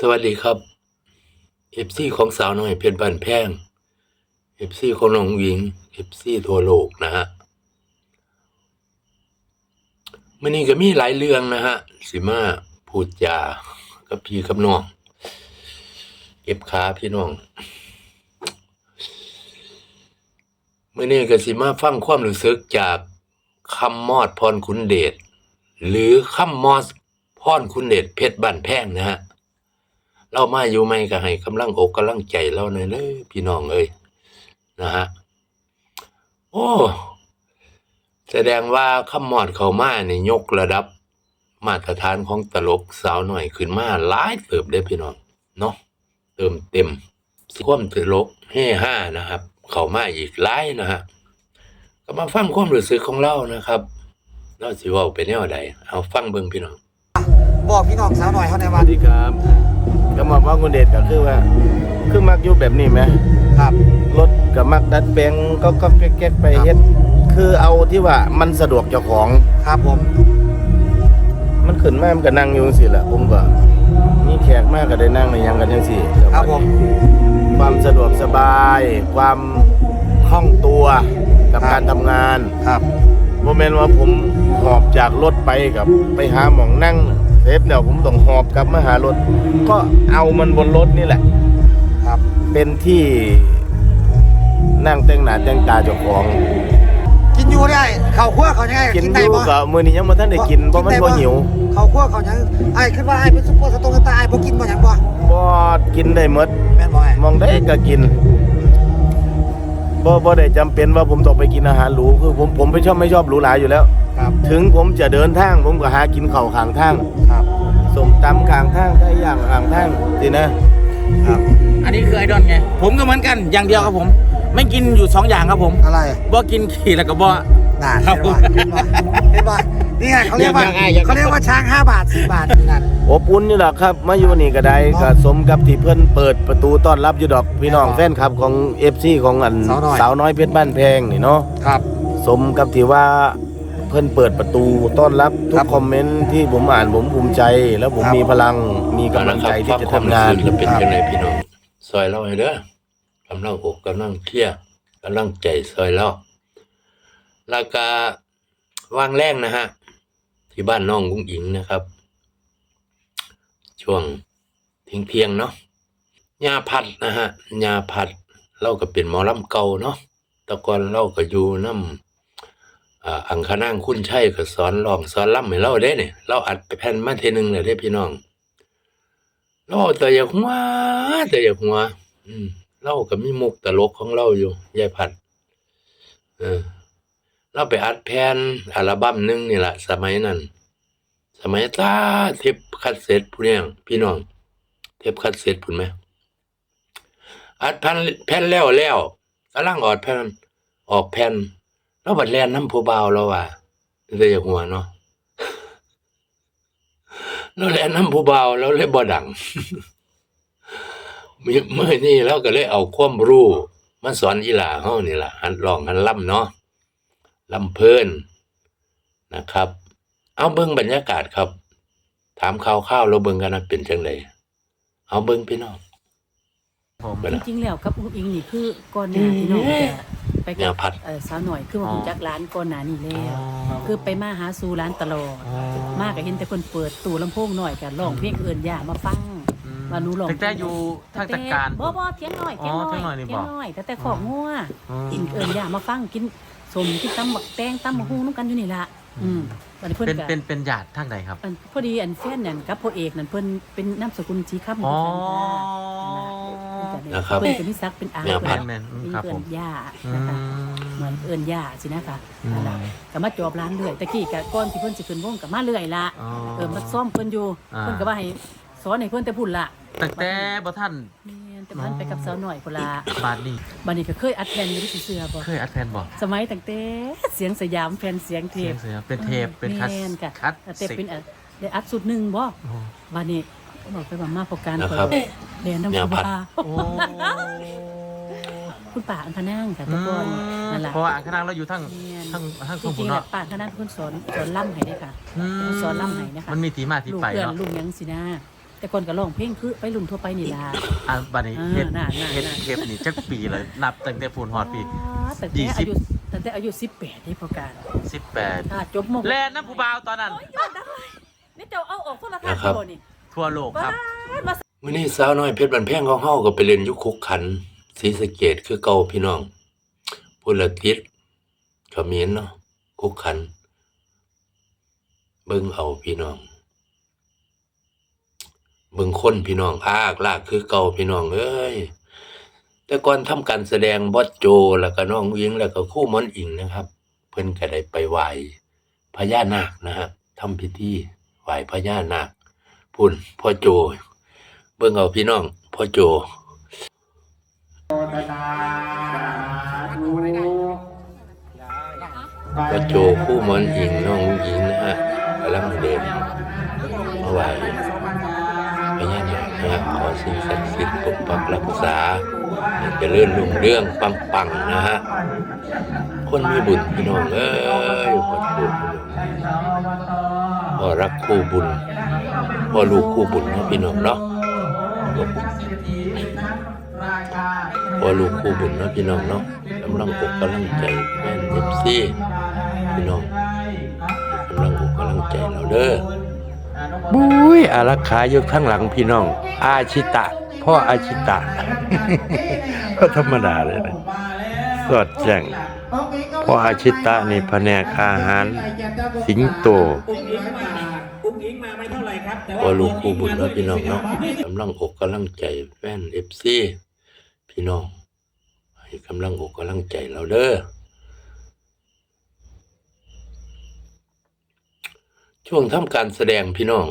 สวัสดีครับเอฟซีของสาวน้อยเพชรบ้านแพงเอฟซีของน้องหญิงเอฟซีทั่วโลกนะฮะมื่อนี้ก็มีหลายเรื่องนะฮะสิมาพูดจากับพี่กับน้องเก็บขาพี่น้องมื่อนี้ก็สิมาฟังความรู้สึกจากคำมอดพรคุณเดชหรือคำมอดพรคุณเดชเพชรบ้านแพงนะฮะ เรามาอยู่ไม่ก็ให้กำลังอกกำลังใจเราหน่อยเลยพี่น้องเอ้ยนะฮะโอ้แสดงว่าคำมอดเขามาเนี่ยยกระดับ มาตรฐานของตลกสาวหน่อยขึ้นมาหลายเติบได้พี่น้องเนาะเติมเต็มสิความตลกเฮ่ห้านะครับ เขามาอีกหลายนะฮะก็มาฟังความรู้สึกของเรานะครับเราสิเว่าไปแนวใดเอาฟังเบิ่งพี่น้อง บอกพี่น้องสาวหน่อยเขาในสวัวันสดีครับ ก็มาว่าคุณเดชก็คือว่า คือมักอยู่แบบนี้ไหมครับ รถกับมักดัดแปลงก็ก็แก๊กๆไปเฮ็ดคือเอาที่ว่ามันสะดวกเจ้าของ ครับผม มันขึ้นมามันก็นั่งอยู่จังซี่แหละผมก็มีแขกมากก็ได้นั่งในยังกันจังซี่ครับผมความสะดวกสบาย ความคล่องตัวกับการทำงานครับโมเมนต์ว่าผมหอบจากรถไปกับไปหาหมองนั่ง เสร็จแล้วผมต้องหอบกลับมาหารถ ก็เอามันบนรถนี่แหละ ครับ เป็นที่นั่งแต่งหน้าแต่งตาเจ้าของ กินอยู่ได้เขาคั่วเขายังไงกินได้อยู่บ่ก็มื้อนี้ยังบ่ทันได้กินเพราะมันบ่หิวเขาคั่วเขายังไอ้ขึ้นว่าไอ้เป็นซุปเปอร์สตรงสตาร์ไอ้บ่กินบ่หยังบ่บ่กินได้หมดแม่นบ่ไอ้มองได้ก็กินบ่บ่ได้จำเป็นว่าผมต้องไปกินอาหารหรูคือผมผมไม่ชอบไม่ชอบหรูหราอยู่แล้ว ครับถึงผมจะเดินทาง ผมก็หากินข้าวข้างทางครับส้มตำข้างทางไก่ย่างข้างทางสินะครับ อันนี้คือไอดอลไง ผมก็เหมือนกันอย่างเดียวครับผม ไม่กินอยู่สองอย่างครับผมอะไรบ่กินขี่แล้วก็บ่น่าครัเห็บนบ่เห็นบ่เห็นบ่นี่ไงเขาเรียกว่ายังไงยังไงเขาเรียกว่าช้าง5บาท10บาทนี่นั่นอบอุ่นนี่แหละครับมาอยู่นี่ก็ได้ก็สมกับที่เพิ่นเปิดประตูต้อนรับอยู่ดอกพี่น้องแฟนคลับของ FC ของอันสาวน้อยสาวน้อยเพชรบ้านแพงนี่เนาะครับ สมกับที่ว่า เพิ่นเปิดประตูต้อนรับทุครักบคอมเมนต์ที่ผมอ่านผมภูมิใจ แล้วผมครับมีพลังมีกำลังใจที่จะทำงานแล้วเป็นยังไงพี่น้องซอยเราให้เด้อกำลังอกกำลังเคลียร์กำลังใจซอยเราแล้วก็วางแรงนะฮะ ที่บ้านน้องกุ้งอิงนะครับ ช่วงเที่ยงเที่ยงๆเนาะยาพัดนะฮะยาพัดเราก็เป็นหมอลำเก่าเนาะแต่ก่อนเราก็อยู่น้ำ อ่าอังคณางคุณชัยก็สอนร้องสอนล่ำให้เราได้เนี่ยเราอัดแผ่นมาเทนึงเลยได้พี่น้องเราแต่อย่าหัวแต่อย่าหัว อืมเราก็มีมุกตลกของเราอยู่ยายพัดเออ เราไปอัดแผ่นอัลบั้มหนึงนี่แหละสมัยนั้น สมัยตาเทปคัดเซ็ตผู้เนี้ยพี่น้อง เทปคัดเซ็ตพุ่นไหมอัดแผ่นแผ่นแล้วแล้วกำลังออดแผ่นออกแผ่น แล้วบัดแลนน้ำผู้เบาวแล้วว่ะแต่อย่าหัวเนาะเราแลน้ำผู้เบาเราเลยบ่ดังมื้อมื่อนี้เราก็เลยเอาความรู้มาสอนอีหลาเฮานี่ล่ะหันร้องหันล่ำเนาะล่ำเพิ่นนะครับ เอาเบิ่งบรรยากาศครับ ถามข่าวๆเราเบิ่งกันนะเป็นจังไดเอาเบิ่งพี่น้องผมไปจละริงๆแล้วกับอุ้งอิงนี่คือก่อนหน้าที่น้องจะ ไปแนกัวบพัด เอ่อสาวหน่อยคือว่าอ๋อรู้จักร้านก่อนหน้านี้แล้ว คือไปมาหาสู่ร้านตลอด มากก็เห็นแต่คนเปิดตู้ลำโพงหน่อยกันร้องเพลงเอิ้นย่ามาฟังว่าหนูร้องตั้งแต่อยู่ทางตะการบ่บ่เถียงหน่อยเถียงหน่อ๋อเถียงหน่ออยยนี่เถียบ่งหน่อยแต่แต่ของงัวอืมกินเอิ้นย่ามาฟังกินสมกินตำบักแตงตำบักฮู้นำกันอยู่นี่ล่ะอืมวันนี้เพิ่นเป็นก็เป็นเป็นหยาดทางใดครับอันพอดีอันแฟนนั่นกับพ่อเอกนั่นเพิ่นเป็นนามสกุลสีคำเหมือ๋ออนกันค่ะ นะครับ เพิ่นก็มีศักดิ์เป็นอาแนวพัดเพิ่นแม่นอืมมีครับเอิผนมย่าอืนะคะมเหมือนเอินย่าสินะคะอืม นั่นล่ะก็มาจอบร้านเรื่อยตะกี้ก็ก่อนที่เพิ่นสิขึ้นวงก็มาเรื่อยละอ๋อ เออมาซ่อมเพิ่นอยู่อ่า เพิ่นก็ว่าให้สอนให้เพิ่นแต่พุ่นละตั้งแต่บ่ท่านแม่นแต่เพิ่นไปกับสาวหน่อยพุ่นละบาดนี้บัดนี้ก็เคยอัดแผ่นอยู่ที่เสื้อบ่เคยอัดแผ่นบ่สมัยตั้งแต่เสียงสยามแผ่นเสียงเทเสียปงเสียงเป็นเทปเป็นคัสแม่นค่ะคัสเทปเป็นอันได้อัดสุดหนึงบ่ โอ้บัดนี้บอกไปว่ามาประกันนะครับ เรียนน้ำแนวคุณพัดป้าโอ้คุณป้าอันพนังค่ะแต่ก่อนนั่นล่ะเพราะว่าอ่างขนางเราอยู่ทั้งแม่นทั้งทั้งจสมบูริรงๆณ์แหละเนาะป้าคณะเพิ่นสอนสอนล่ำให้ได้ค่ะ อืมสอนล่ำให้นะคะ มันมีที่มาที่ลูกไปเพื่อนเนาะลูกหยังสินะแต่ก่อนก็ร้องเพลงคือไปรุ่นทั่วไปนี่ล่ะ อะบัดนี้อ่าเฮ็ดน่าน่า เฮ็ดน่าเทปนี่จักปีเลยนับตั้งแต่พูนฮอดปีตั้งยี่แต่สิอาบยุตั้งแต่อายุ18นี่พอการ18 ถ้าจบมแลนนะผู้บ่าวตอนนั้นยอดได้นี่เจ้าเอาออกโทรทัศน์นะครับบ่นี่ทั่วโลกครับมา มื้อนี้สาวน้อยเพชรบันแพงของเฮาก็ไปเล่นยู่คุกขันศรีสะเกษคือเก่าพี่น้องพุ่นละทิศขมรเนาะคุกขัน เบิ่งเอาพี่น้อง เบิ่งคนพี่น้องอากลากคือเก่าพี่น้องเอ้ยแต่ก่อนทำการแสดงบอสโจแล้วก็น้องวิงแล้วก็คู่มอนอิงนะครับ เพิ่นก็ได้ไปไหว้พญานาคนะฮะทำพิธีไหว้พญานาคพุ่นพ่อโจ บิ่งเอาพี่น้องพ่อโจพ่อโจคู่หมอนอิงน้องอิงนะฮะกำลังเดินมาไหว้พญานาคนะฮะขอสิ่งศักดิ์สิทธิ์ปกปักรักษาให้เจริญรุ่งเรื่องปังๆนะฮะคนมีบุญพี่น้องเอ้ยขอโทษพ่อรักคู่บุญพ่อลูกคู่บุญนะพี่น้องเนาะ พ่อลูกคู่บุญเนาะพี่น้องเนาะกำลังอกกำลังใจแม่นเอฟซีพี่น้องกำลังอกกำลังใจเราเด้อบุ้ยอารักขาอยู่ข้างหลังพี่น้อง อาชิตะ พ่ออาชิตะก็ธรรมดาเลยนะสอดแจ้งเพราะอาชิตะนี่แผนกอาหาร สิงโต อุ้งอิงมาอุ้งอิงมาไม่เท่าไหร่ครับแต่พอลูกคู่บุญเนาะพี่น้องเนาะกำลังอกกำลังใจแฟนเอฟซีพี่น้องให้กำลังอกกำลังใจเราเด้อช่วงทำการแสดงพี่น้อง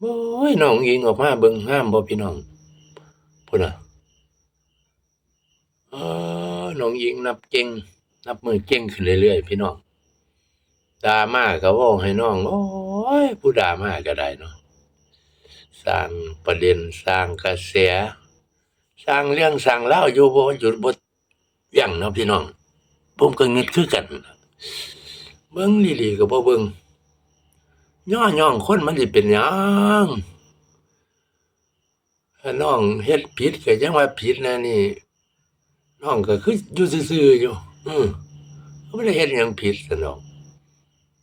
โอ้ยน้องยิงออกมาเบิ่งห้ามบ่พี่น้องพุ่นน่ะเออน้องยิงนับเก่งนับมือเก่งขึ้นเรื่อยๆพี่น้องดราม่าก็เว่าให้น้องโอ้ ยผู้ดรามากก็ได้เนาะสร้างประเด็นสร้างกระแสสร้างเรื่องสร้างเล่าอยู่บ่หยุดบ่ยั้งเนาะพี่น้องผมก็งึดคือกัน เบิ่งดีๆก็บ่เบิ่งย่อย่องคนมันสิเป็นหยังถ้าน้องเฮ็ดผิดก็ยังว่าผิดนะนี่น้องก็คืออยู่ซื่อๆอยู่ อือก็บ่ได้เฮ็ดหยังผิดซะดอก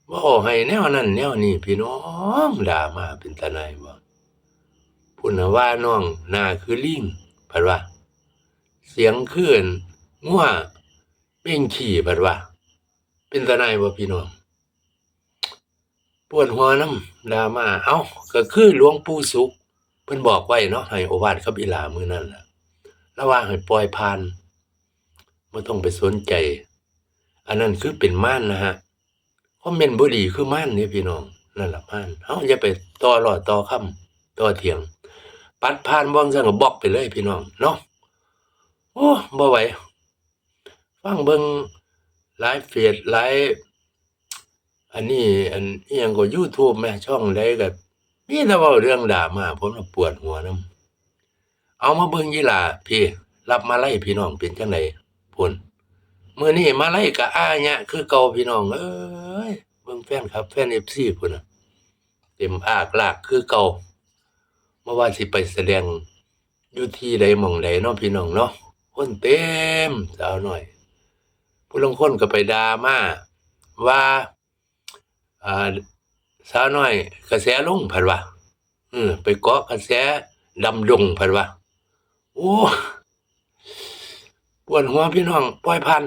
ว่าให้แนวนั้นแนวนี้พี่น้องด่ามาเป็นตาไหนบ่พุ่นน่ะว่าน้องหน้าคือลิงพัดว่า เสียงคลื่นงัวเป่งขี้พัดว่า เป็นตาไหนบ่พี่น้องปวดหัวน้ำด่ามา เอ้าก็คือหลวงปู่สุขเพิ่นบอกไว้เนาะให้โอวาทกับอีหลามื้อนั้นล่ะแล้วว่าให้ปล่อยผ่านบ่ต้องไปสนใจ อันนั้นคือเป็นม่านนะฮะ คอมเมนต์บ่ดีคือม่านนี่พี่น้องนั่นล่ะม่านเฮาอย่าไปต่อรอดต่อคำต่อเถียง ปัดผ่านบ่ซังก็บล็อกไปเลยพี่น้องเนาะโอ้บ่ไหวฟังเบิ่งหลายเฟซหลายอันนี้อันอียังก็ YouTube แม่ช่องใดก็มีแต่ว้าเรื่องดรามาผมปวดหัวนํเอามาเบิ่งยีหล่าพี่ รับมาไล่พี่น้องเป็นจังไดพุ่น มื่อนี้มาไล่กับอาเนี่ยคือเก่าพี่น้องเอ้ยเบิ่งแฟนครับ แฟนเอฟซีพุ่นน่ะเต็มอากลากคือเก่าเมื่อวานสิไปแสดงอยู่ที่ใดหม่องใดเนาะพี่น้องเนาะคนเต็มสาวหน่อย ผู้ลงคนก็ไปดามาว่าอ่าสาวน้อย กระแสลงผัดว่าเออไปเกาะกระแสดำดงผัดว่าโอ้ ปวดหัวพี่น้องปล่อยพัน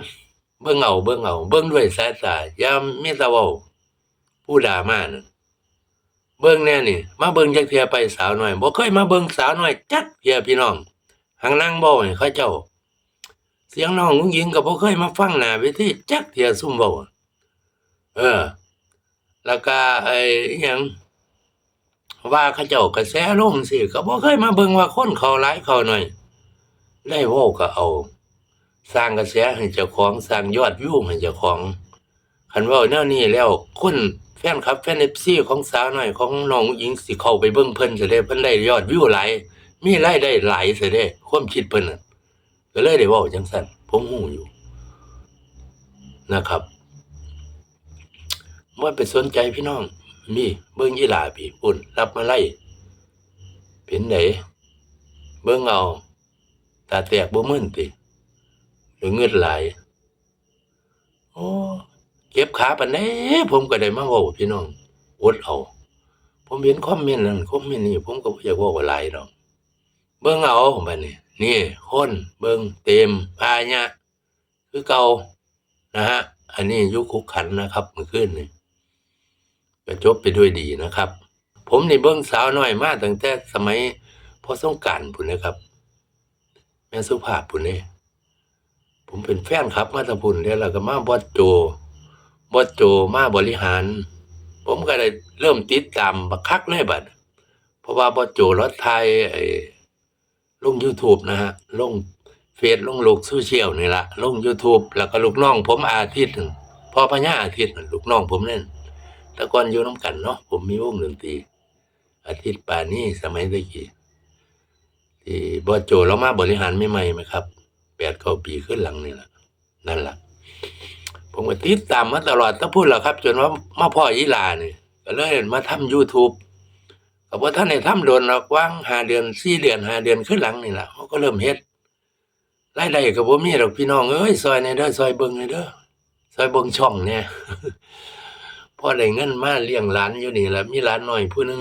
เบิ่งเอาเบิ่งเอาเบิ่งด้วยสายตาอย่ามีตะวาผู้ด่ามานั่นเบิ่งแน่นี่ มาเบิ่งจักเทียไปสาวหน้อยบ่เคยมาเบิ่งสาวหน้อยจักเทียพี่น้องหังนั่งเว้าให้เขาเจ้า เสียงน้องนุ้งยิงก็บ่เคยมาฟังหน้าเวทีจักเทียซุ่มเว้าเออ แล้วก็ไอ้อิหยังว่าเขาเจ้ากระแสลงสิก็บ่เคยมาเบิ่งว่าคนเขาหลายเขาหน้อย ได้เว้าก็เอา สร้างกระแสให้เจ้าของสร้างยอดวิวให้เจ้าของคันว่าแนวนี้แล้วคนแฟนคลับแฟน FC ของสาวหน้อยของน้องหญิงสิเข้าไปเบิ่งเพิ่นซะเด้เพิ่นได้ยอดวิวหลายมีรายได้หลายซะเด้ความคิดเพิ่นน่ะก็เลยได้ว้าจังซั่นผมฮู้อยู่นะครับบ่ไปสนใจพี่น้องนี่เบิ่งอีหลาพี่ปุ่นรับมาไล่เป็นไดเบิ่งเอาตาแตกบ่มึนติ เงือดไหลายโอ้เก็บขาปานใดผมก็ได้มาว้าพี่น้องอดเอาผมเห็นคอมเมนต์นั้นคอมเมนต์นี้ผมก็อยากว้าหลายดอกเบิ่งเอาบัดนี้นี่คนเบิ่งเต็มพายะคือเก่านะฮะ อันนี้ยุคคุกขันนะครับเมื่อคืนนี่ก็จบไปด้วยดีนะครับ ผมนี่เบิ่งสาวน้อยมาตั้งแต่สมัยพอสงการพุ่นนะครับ แม่สุภาพพุ่นนี่ ผมเป็นแฟนครับมาตะพุ่นแล้วก็มาบอดโจบอดโจมาบริหาร ผมก็ได้เริ่มติดตามบักคักเลยบัดเพราะว่าบอดโจรถไทยไอ้ลง YouTube นะฮะลงเฟซลงโลกโซเชียลนี่ละลง YouTube แล้วก็ลูกน้องผมอาทิตย์หนึ่งพอพญาอาทิตย์ลูกน้องผมนั่นต่ก่อนอยู่น้ำกันเนาะผมมีวงดนตรีอาทิตย์ป่านนี้สมัยตะกี้ที่บอโจเรามาบริหารใหม่ไหมครับ แปดเก้าปีขึ้นหลังนี่แหละนั่นแหละผมก็ติดตามมาตลอดถ้าพูดแล้วครับ จนว่ามาพ่ออีลาเนี่ยก็เลยมาทำ YouTube ก็บ่ท่านได้ทำโดนหรอกว่างหาเดือนสี่เดือนหาเดือนขึ้นหลังนี่แหละเขาก็เริ่มเฮ็ดรายได้ก็บ่มีหรอกพี่น้องเอ้ยซอยในเด้อซอยเบิงในเด้อซอยเบิงช่องเนี่ยพอได้เงินมาเลี้ยงหลานอยู่นี่แหละมีหลานหน้อยผู้นึง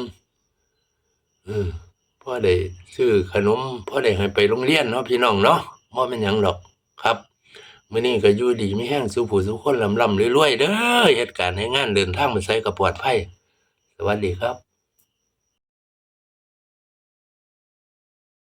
เออพอได้ซื้อขนมพ่อได้ให้ไปโรงเรียนเนาะพี่น้องเนาะ บ่แม่นหยังดอกครับมื้อนี้ก็อยู่ดีมีแห้งสุผู้สุคนลำลำรวยๆเด้อเหตุการณ์ให้งานเดินทางไปใสก็ปลอดภัยสวัสดีครับ